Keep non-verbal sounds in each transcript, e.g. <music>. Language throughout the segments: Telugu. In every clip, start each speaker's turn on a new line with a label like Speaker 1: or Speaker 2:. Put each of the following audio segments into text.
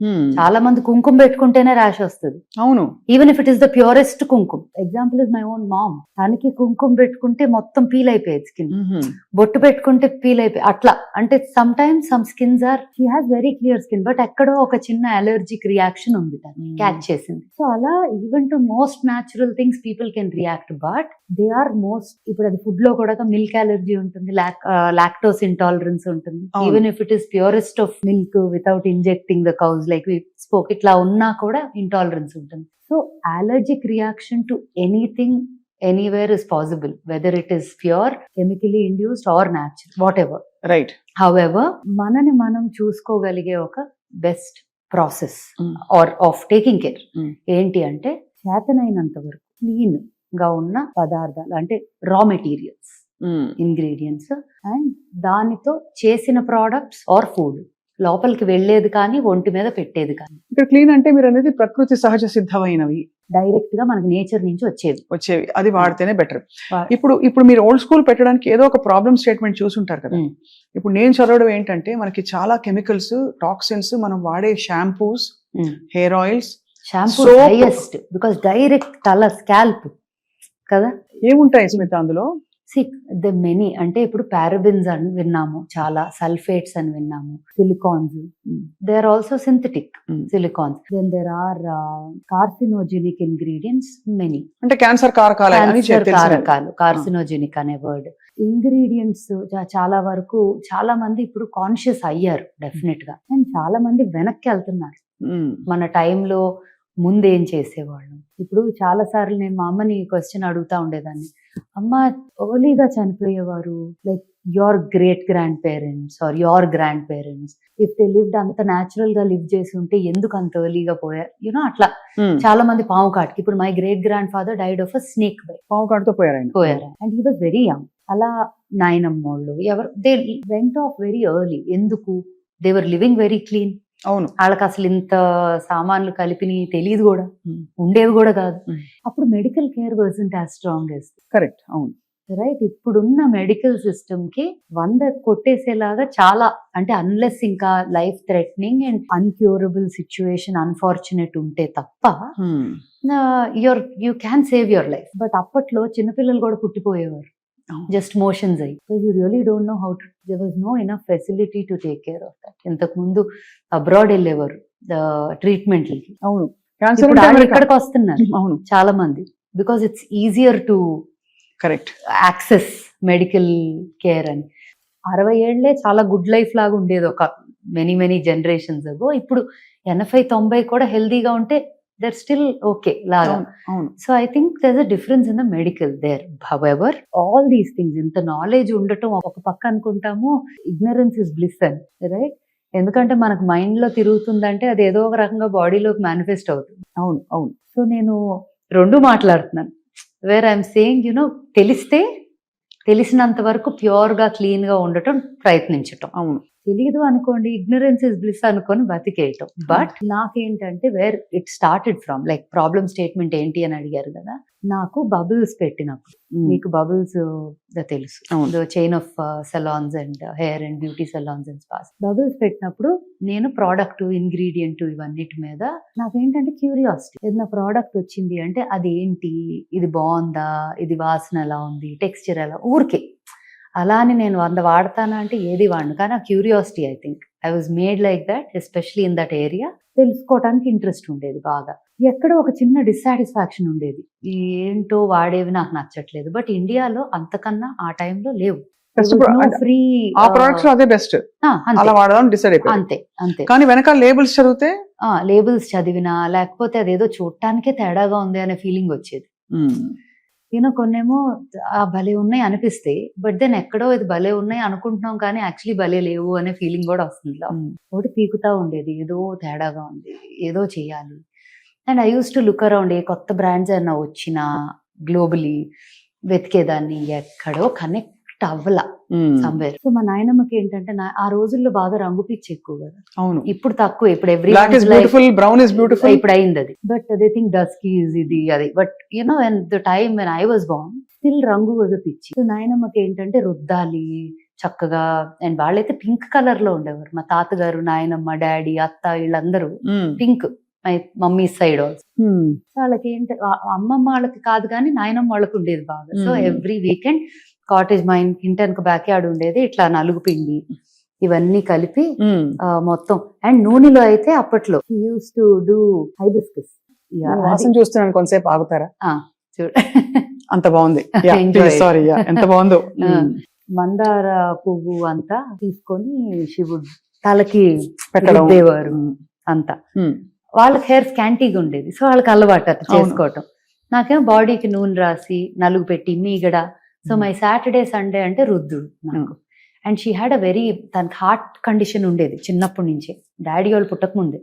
Speaker 1: ఉమ్.
Speaker 2: చాలా మంది కుంకుమ పెట్టుకుంటేనే ర్యాష్ వస్తుంది
Speaker 1: అవును
Speaker 2: even if it is the purest kumkum example is my own mom తనకి కుంకుమ పెట్టుకుంటే మొత్తం పీల్ అయిపోయేది స్కిన్
Speaker 1: ఉహుం.
Speaker 2: బొట్టు పెట్టుకుంటే పీల్ అయిపోయి అట్లా అంటే sometimes some skins or she has very clear skin but ఎక్కడో ఒక చిన్న అలర్జిక్ రియాక్షన్ ఉంది
Speaker 1: Hmm.
Speaker 2: క్యాచ్ చేసింది సో అలా even to most natural things people can react but they are most ఇప్పుడు అది ఫుడ్లో కూడా మిల్క్ అలర్జీ ఉంటుంది లాక్టోస్ ఇంటాలరెన్స్ ఉంటుంది
Speaker 1: అవును.
Speaker 2: Even if it is purest of milk without injecting the cows like spoke ఇట్లా ఉన్నా కూడా ఇంటాలరెన్స్ ఉంటుంది so allergic reaction to anything anywhere is possible whether it is pure chemically induced or natural whatever
Speaker 1: right
Speaker 2: however మనని మనం చూసుకోగలిగే ఒక best process. Or of taking care. ఏంటి అంటే చేతనైనంత వరకు క్లీన్గా ఉన్న పదార్థాలు అంటే రా మెటీరియల్స్. ఇంగ్రీడియంట్స్ అండ్ దానితో చేసిన ప్రోడక్ట్స్ ఆర్ ఫుడ్ లోపలికి వెళ్ళేది కానీ ఒంటి మీద పెట్టేది కానీ.
Speaker 1: ఇక్కడ క్లీన్ అంటే మీరు అనేది ప్రకృతి సహజ సిద్ధమైనవి.
Speaker 2: డైరెక్ట్గా మనకి నేచర్ నుంచి వచ్చేవి.
Speaker 1: వచ్చేవి. అది వాడితేనే బెటర్ ఇప్పుడు ఇప్పుడు మీరు ఓల్డ్ స్కూల్ పెట్టడానికి ఏదో ఒక ప్రాబ్లమ్ స్టేట్మెంట్ చూసుంటారు కదా. ఇప్పుడు నేను చదవడం ఏంటంటే మనకి చాలా కెమికల్స్ టాక్సిన్స్ మనం వాడే shampoos. Hair oils
Speaker 2: shampoo. Highest because direct తల స్కాల్ప్ కదా?
Speaker 1: ఏముంటాయి స్మిత అందులో?
Speaker 2: సి ద మెనీ అంటే ఇప్పుడు పారబిన్స్ అని విన్నాము చాలా సల్ఫేట్స్ అని విన్నాము silicones they are also synthetic. Silicones then there are carcinogenic ingredients many
Speaker 1: అంటే క్యాన్సర్ కారకాలు
Speaker 2: కార్సినోజెనిక్ అనే వర్డ్ ఇంగ్రీడియంట్స్ చాలా వరకు చాలా మంది ఇప్పుడు కాన్షియస్ అయ్యారు డెఫినెట్గా. అండ్ చాలా మంది వెనక్కి వెళ్తున్నారు.
Speaker 1: Mm.
Speaker 2: మన టైంలో ముందేం చేసేవాళ్ళం. ఇప్పుడు చాలా సార్లు నేను మా అమ్మని క్వశ్చన్ అడుగుతా ఉండేదాన్ని. అమ్మ ఎర్లీగా చనిపోయేవారు? Like your great grandparents or your grandparents if they lived అంత న్యాచురల్గా లివ్ చేసి ఉంటే ఎందుకు అంత ఎర్లీగా పోయారు? యూనో అట్లా.
Speaker 1: Mm.
Speaker 2: చాలా మంది పాము కాటికి ఇప్పుడు my great grandfather died of a snake by
Speaker 1: పాము కాటుతో పోయారు
Speaker 2: పోయారు. And he was very young అలా నాయనమ్మోళ్ళు ఎవరు? They went off very early ఎందుకు? దేవర్ లివింగ్ వెరీ క్లీన్
Speaker 1: అవును
Speaker 2: వాళ్ళకి అసలు ఇంత సామాన్లు కలిపిని తెలియదు కూడా. ఉండేవి కూడా కాదు. అప్పుడు medical care urgent as strong
Speaker 1: correct అవును
Speaker 2: రైట్ ఇప్పుడున్న మెడికల్ సిస్టమ్కి వంద కొట్టేసేలాగా చాలా అంటే అన్లెస్ ఇంకా life threatening and uncurable situation unfortunate ఉంటే తప్ప. Your you can save your life but అప్పట్లో చిన్నపిల్లలు కూడా పుట్టిపోయేవారు. జస్ట్ మోషన్స్ అయ్యి. You really don't know how to there was no enough facility to take care of that ఇంతకు ముందు అబ్రాడ్ వెళ్ళేవారు ట్రీట్మెంట్లకి
Speaker 1: అవును.
Speaker 2: ఇక్కడికి వస్తున్నారు <laughs>
Speaker 1: అవును.
Speaker 2: చాలా మంది because it's easier to
Speaker 1: correct
Speaker 2: access medical care అని. అరవై ఏళ్ళే చాలా గుడ్ లైఫ్ లాగా ఉండేది ఒక మెనీ మెనీ జనరేషన్స్ అగో ఇప్పుడు ఎనభై తొంభై కూడా హెల్దీగా ఉంటే దర్ స్టిల్ ఓకే లాగా so I think there a difference in the medical there however all these things ఇంత నాలెడ్జ్ ఉండటం ఒక పక్క అనుకుంటాము ఇగ్నరెన్స్ ఇస్ బ్లిస్ అని రైట్ ఎందుకంటే మనకు మైండ్లో తిరుగుతుందంటే అది ఏదో ఒక రకంగా బాడీలోకి మేనిఫెస్ట్ అవుతుంది.
Speaker 1: అవును అవును.
Speaker 2: సో నేను రెండు మాట్లాడుతున్నాను. వేర్ ఐఎమ్ సేయింగ్ యునో తెలిస్తే తెలిసినంత వరకు ప్యూర్గా క్లీన్గా ఉండటం ప్రయత్నించటం.
Speaker 1: అవును.
Speaker 2: తెలియదు అనుకోండి ఇగ్నరెన్స్ ఇస్ బ్లిస్ అనుకొని బతికేయటం. బట్ నాకేంటంటే where it started from like problem statement ఏంటి అని అడిగారు కదా నాకు బబుల్స్ పెట్టినప్పుడు.
Speaker 1: Mm.
Speaker 2: మీకు బబుల్స్ తెలుసు.
Speaker 1: అవును.
Speaker 2: Chain of salons and hair and beauty salons and spas Bubbles పెట్టినప్పుడు నేను ప్రోడక్ట్ ఇంగ్రీడియంట్ ఇవన్నిటి మీద నాకేంటంటే క్యూరియాసిటీ ఏదైనా ప్రోడక్ట్ వచ్చింది అంటే అది ఏంటి ఇది బాగుందా? ఇది వాసన ఎలా ఉంది? టెక్స్చర్ ఎలా? ఊరికే. అలా అని నేను వంద వాడతానా అంటే ఏది వాడను. కానీ ఆ curiosity I think. I was made like that especially in that area. తెలుసుకోవడానికి ఇంట్రెస్ట్ ఉండేది బాగా. ఎక్కడో ఒక చిన్న డిస్సాటిస్ఫాక్షన్ ఉండేది. ఏంటో వాడేవి నాకు నచ్చట్లేదు. బట్ ఇండియాలో అంతకన్నా ఆ టైంలో లేవు. ఫ్రీ
Speaker 1: ఆ ప్రొడక్ట్స్లో అదే బెస్ట్ అలా వాడదాం డిసైడ్ అయిపోయింది
Speaker 2: అంతే అంతే.
Speaker 1: కానీ లేబుల్స్ చదివితే?
Speaker 2: లేబుల్స్ చదివినా లేకపోతే అదేదో చూడటానికే తేడాగా ఉంది అనే ఫీలింగ్ వచ్చేది. ఈయన కొన్నేమో ఆ భలే ఉన్నాయి అనిపిస్తాయి బట్ దెన్ ఎక్కడో ఇది భలే ఉన్నాయి అనుకుంటున్నాం కానీ యాక్చువల్లీ భలే లేవు అనే ఫీలింగ్ కూడా వస్తుంది. ఒకటి పీకుతా ఉండేది ఏదో తేడాగా ఉంది ఏదో చేయాలి and I use to look around ఏ కొత్త బ్రాండ్స్ ఏమన్నా వచ్చినా గ్లోబలీ వెతికేదాన్ని ఎక్కడో కనెక్ట్ అవ్వల సమ్వేర్ సో మా నాయనమ్మకి ఏంటంటే ఆ రోజుల్లో బాగా రంగు పిచ్చి ఎక్కువ కదా.
Speaker 1: అవును.
Speaker 2: ఇప్పుడు తక్కువ ఇప్పుడు ఎవ్రీ
Speaker 1: బ్రౌన్ ఇస్ బ్యూటిఫుల్
Speaker 2: ఇప్పుడు అయింది అది. But they think dusky is ఇది అది. But you know when the time when I was born still రంగు వాజ్ పిచ్చి. సో నాయనమ్మకి ఏంటంటే రుద్దాలి చక్కగా అండ్ వాళ్ళైతే పింక్ కలర్లో ఉండేవారు. మా తాతగారు నాయనమ్మ డాడీ అత్త వీళ్ళందరూ pink my mummy side also వాళ్ళకి ఏంటి ఆ- అమ్మమ్మ వాళ్ళకి కాదు కానీ నాయనమ్మ వాళ్ళకి ఉండేది బాగా. సో. ఎవ్రీ వీకెండ్ కాటేజ్ మా ఇంటి వెనక బ్యాక్ యార్డ్ ఉండేది ఇట్లా నలుగు పిండి ఇవన్నీ కలిపి మొత్తం. అండ్ నూనెలో అయితే అప్పట్లో యూస్ టు డూ హైబిస్కస్
Speaker 1: వాసన చూస్తున్నాను కొంతసేపు ఆగుతారా?
Speaker 2: చూడ.
Speaker 1: అంత బాగుంది. <laughs> సారీ ఎంత బాగుందో. <laughs>
Speaker 2: మందార పువ్వు అంతా తీసుకొని శివుడు తలకి
Speaker 1: ఉమ్,
Speaker 2: అంతా. వాళ్ళకి హెయిర్ స్కాంటీగా ఉండేది సో వాళ్ళకి అలవాటు అది
Speaker 1: అవును.
Speaker 2: చేసుకోవటం. నాకేం బాడీకి నూనె రాసి నలుగు పెట్టి మీగడ so
Speaker 1: Hmm.
Speaker 2: My Saturday Sunday అంటే రుద్దుడు నాకు. And she had a very తనకి హార్ట్ కండిషన్ ఉండేది చిన్నప్పటి నుంచే. డాడీ వాళ్ళు పుట్టక ముందే.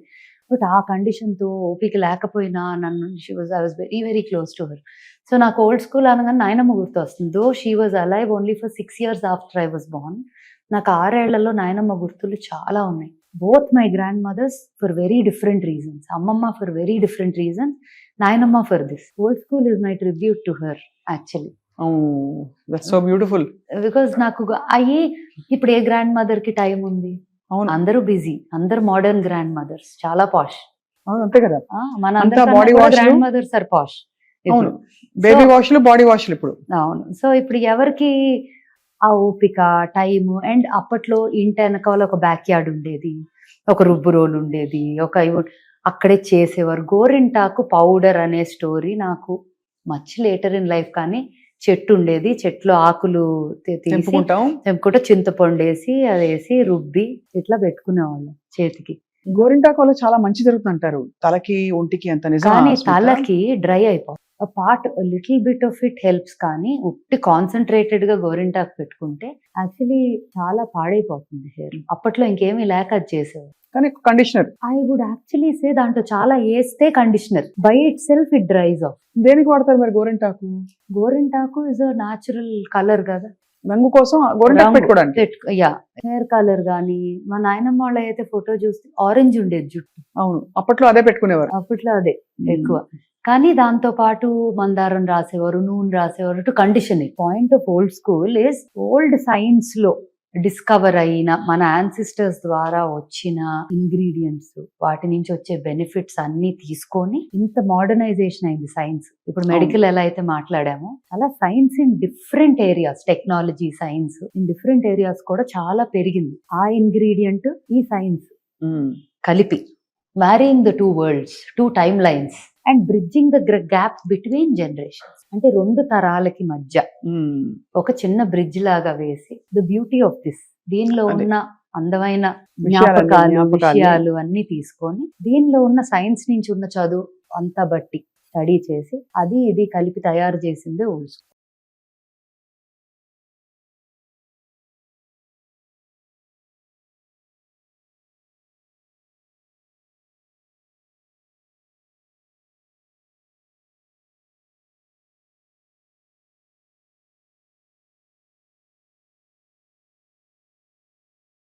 Speaker 2: బట్ ఆ condition తో ఓపిక లేకపోయినా నన్ను she was I was very very close to her so నాకు ఓల్డ్ స్కూల్ అనగానే నాయనమ్మ గుర్తు వస్తుంది. Though she was alive only for six years after I was born నాకు ఆరేళ్ళలో నాయనమ్మ గుర్తులు చాలా ఉన్నాయి. Both my grandmothers for very different reasons అమ్మమ్మ ఫర్ వెరీ డిఫరెంట్ రీజన్స్ నాయనమ్మ for this old school is my tribute to her actually
Speaker 1: so beautiful
Speaker 2: because నాకు అయ్యి ఇప్పుడు ఏ గ్రాండ్ మదర్కి టైం ఉంది?
Speaker 1: అవును.
Speaker 2: అందరూ బిజీ అందరు మోడర్న్ గ్రాండ్ మదర్స్ చాలా పాష్
Speaker 1: అంతే కదా.
Speaker 2: మన
Speaker 1: wash లు?
Speaker 2: గ్రాండ్ మదర్స్ ఆర్ పాష్
Speaker 1: అవును. బేబీ వాష్లు బాడీ వాష్లు ఇప్పుడు.
Speaker 2: అవును. సో ఇప్పుడు ఎవరికి ఆ ఓపిక టైము అండ్ అప్పట్లో ఇంటి వెనకాల ఒక బ్యాక్ యార్డ్ ఉండేది. ఒక రుబ్బు రోల్ ఉండేది. ఒక అక్కడే చేసేవారు. గోరింటాకు పౌడర్ అనే స్టోరీ నాకు మచ్ లేటర్ ఇన్ లైఫ్ కానీ చెట్టు ఉండేది చెట్లు ఆకులు
Speaker 1: తెంపుకుంటాం.
Speaker 2: తెంపుకుంటే చింతపండు వేసి అది వేసి రుబ్బి ఇట్లా పెట్టుకునేవాళ్ళం చేతికి.
Speaker 1: గోరింటాకు వల్ల చాలా మంచి జరుగుతుంది అంటారు తలకి ఒంటికి అంత నిజం
Speaker 2: తలకి డ్రై అయిపోతుంది part little bit of it helps కానీ ఉట్టి కాన్సన్ట్రేటెడ్గా గోరింటాకు పెట్టుకుంటే యాక్చువల్లీ చాలా పాడైపోతుంది హెయిర్ అప్పట్లో ఇంకేమీ లేక అది చేసేవారు.
Speaker 1: కానీ conditioner
Speaker 2: I would actually say దాంట్లో చాలా వేస్తే conditioner by itself it dries off
Speaker 1: దేనికి వాడతారు మరి గోరింటాకు?
Speaker 2: గోరింటాకు ఇస్ అ న్యాచురల్ కలర్ కదా.
Speaker 1: రంగు కోసం గోరింటాకు. పెట్టుకోవడానికి.
Speaker 2: పెట్టుకో యా. హెయిర్ కలర్ కానీ మా నాయనమ్మ వాళ్ళ అయితే ఫోటో చూస్తే ఆరెంజ్ ఉండేది జుట్టు.
Speaker 1: అవును అప్పట్లో అదే పెట్టుకునేవారు.
Speaker 2: అప్పట్లో అదే ఎక్కువ. కానీ దాంతో పాటు మందారం రాసేవారు నూనె రాసేవారు to condition point of old school is old సైన్స్లో డిస్కవర్ అయిన మన యాన్సిస్టర్స్ ద్వారా వచ్చిన ఇంగ్రీడియంట్స్ వాటి నుంచి వచ్చే బెనిఫిట్స్ అన్ని తీసుకొని ఇంత మోడర్నైజేషన్ అయింది సైన్స్ ఇప్పుడు మెడికల్ ఎలా అయితే మాట్లాడామో అలా science in different areas technology science in different areas కూడా చాలా పెరిగింది. ఆ ఇంగ్రీడియంట్ ఈ సైన్స్. కలిపి marrying the two worlds two timelines and bridging the gap between generations అంటే రెండు తరాలకి మధ్య. ఒక చిన్న బ్రిడ్జ్ లాగా వేసి ద బ్యూటీ ఆఫ్ దిస్ దీనిలో. ఉన్న అందమైన జ్ఞాపకాలు. విషయాలు అన్ని తీసుకొని దీనిలో ఉన్న సైన్స్ నుంచి ఉన్న చదువు అంతా బట్టి స్టడీ చేసి అది ఇది కలిపి తయారు చేసిందే ఓల్డ్